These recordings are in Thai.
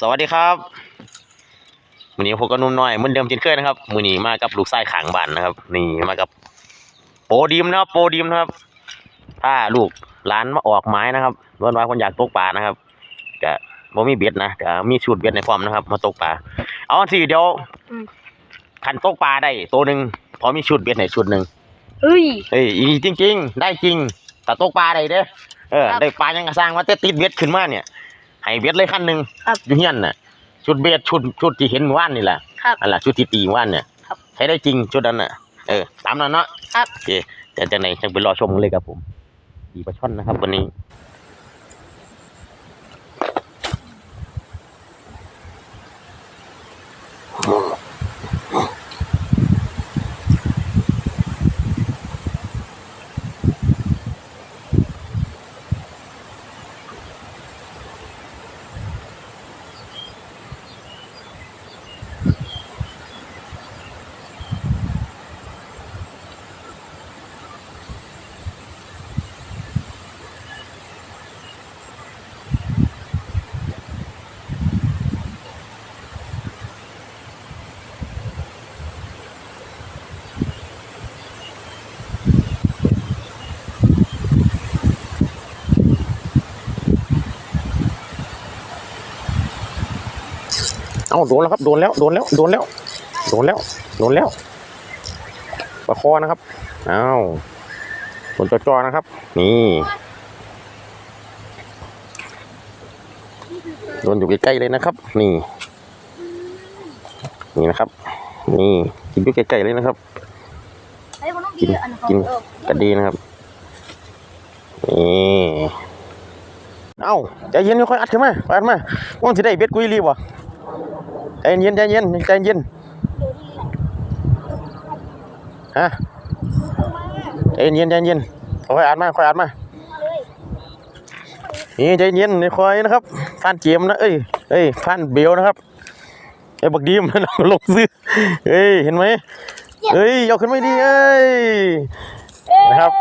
สวัสดีครับมือนี้พวกกบนุ่มน้อยเหมือนเดิมเช่นเคยนะครับมือนี้มากับลูกไส้ขางบ้านนะครับ นี่มากับโปรดีมนะครับ โปรดีมนะครับ ถ้าลูกหลานมาออกไม้นะครับล้วนว่าคนอยากตกปลานะครับก็บ่มีเบ็ดนะแต่มีชุดเบ็ดในพร้อมนะครับ มาตกปลาเอาสิเดี๋ยวอืมคันตกปลาได้ตัวหนึ่งพอมีชุดเบ็ดในชุดหนึ่งเฮ้ยเฮ้ยอีจริงๆได้จริงแต่ตกปลาได้เด้อเออครับได้ปลายังกระสร้างมาแต่ติดเบ็ดขึ้นมาเนี่ย ให้เบ็ดเลยขั้นหนึ่งครับอยู่เฮียนน่ะ ชุดเบ็ดชุดชุดที่เห็นเมื่อว่านนี่แหละครับนั่นแหละชุดที่ตีเมื่อว่านเนี่ยครับใช้ได้จริงชุดนั้นน่ะเออตามนั้นเนาะครับ โอเคแต่จากไหนจะไปรอชมกันเลยครับผมดีปลาช่อนนะครับ วันนี้ เอ้าโดนแล้วครับโดนแล้วโดนแล้วโดนแล้วโดนแล้วโดนแล้วปลาคอนะครับเอ้าโดนจอๆนะครับ นี่โดนอยู่ใกล้ๆเลยนะครับ นี่ นี่นะครับ นี่กินอยู่ใกล้ๆเลยนะครับเฮ้ยมันต้องกินอันกินเออกระดีนะครับนี่เอ้าใจเย็นค่อยอัดขึ้นมาค่อยอัดมาว่างสิได้เบ็ดกุยรีบ่ ใจเย็นใจเย็นใจเย็นฮะใจเย็นใจเย็นคอยอัดมาคอยอัดมานี่ใจเย็นนี่ค่อยนะครับผ่านเจมส์นะเอ้ยเอ้ยผ่านเบลนะครับไอ้บักดีมมันลงซื้อเอ้ยเห็นไหมเอ้ยเอาขึ้นไม่ดีเอ้ยนะครับ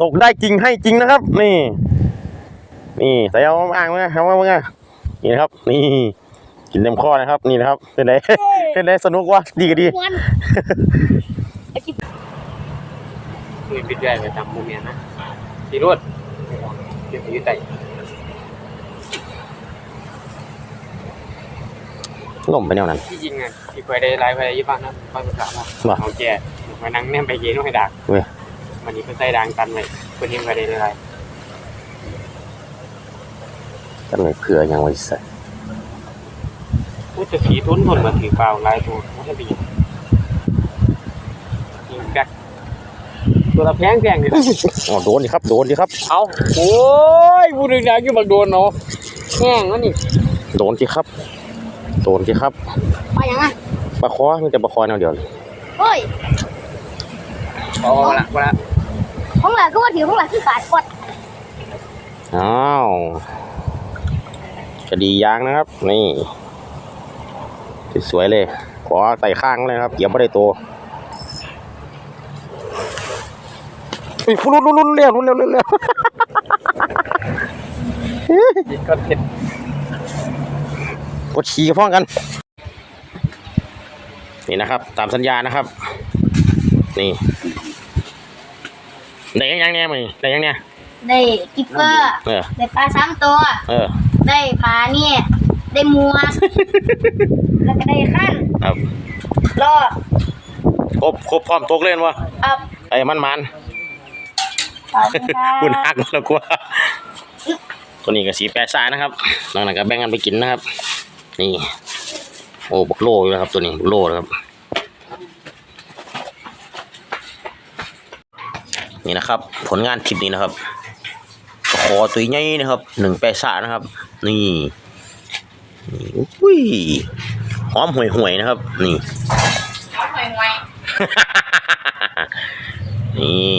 ตกได้จริงให้จริงนะครับ นี่ นี่ใส่เอาอ่างมาเอามามานี่นะครับ นี่ กินเต็มข้อนะครับนี่นะครับเป็นไงเป็นไงสนุกวะดีก็ดีวันมือปิดใหญ่ไปทำมุมเนี้ยนะสีรวดเดี๋ยวไปยืดไตลมไปแนวนั้นที่ยิงอะที่เคยได้ไลฟ์ไปยี่บ้านนะบ้านภาษาว่าว่าของแกมานั่งเนี่ยไปเย็นให้ดักเว้ยวันนี้เพิ่นใส่ดังกันไว้เพิ่นยังเคยได้ไลฟ์ก็เลยเผื่ออย่างไว้ใส่ พูดจะขี่ทุนทนมาถือเปล่าหลายตัวไม่ใช่ไปยิงยิงแก๊กตัวละแพงแพงเลยอ๋อโดนดิครับ โดนดิครับ เอาโอ้ยพูดถึงดังอยู่บักโดนเนาะแห้งแล้วนี่ โดนดิครับ โดนดิครับไปยังไงปลาคอมีแต่ปลาคอแนวเดียวเลยเฮ้ยเอาละเอาละของหลังก็ว่าถือของหลังคือขาดกดอ้าวคดียางนะครับ นี่ สวยๆเลย ขอใส่ข้างเลยนะครับเกี่ยวไม่ได้ตัวอุ้ยลุ้นลุ้นลุ้นเร็วลุ้นเร็วลุ้นเร็วยิงก็เผ็ดกดขี่กับพ้องกัน นี่นะครับ ตามสัญญานะครับ นี่ได้ยังยังเนี่ยมึงได้ยังเนี่ยได้กิปเปอร์เออได้ปลาสามตัว เออ ได้ปลาเนี่ย ได้มัวแล้วก็ได้ขั้นครับรอครบครบพร้อมตกเล่นวะอัพไอ้มันมันขอบคุณค่ะคุณฮักแล้วกว่าตัวนี้ก็สีแปดสายนะครับหลังนั้นก็แบ่งกันไปกินนะครับ นี่ โอ้บักโลอยู่นะครับ ตัวนี้บักโลนะครับ นี่นะครับ ผลงานคลิปนี้นะครับขอตัวใหญ่นะครับหนึ่งแปดสานะครับ นี่ นี่อุ้ยหอมห่วยห่วยๆนะครับ นี่นี่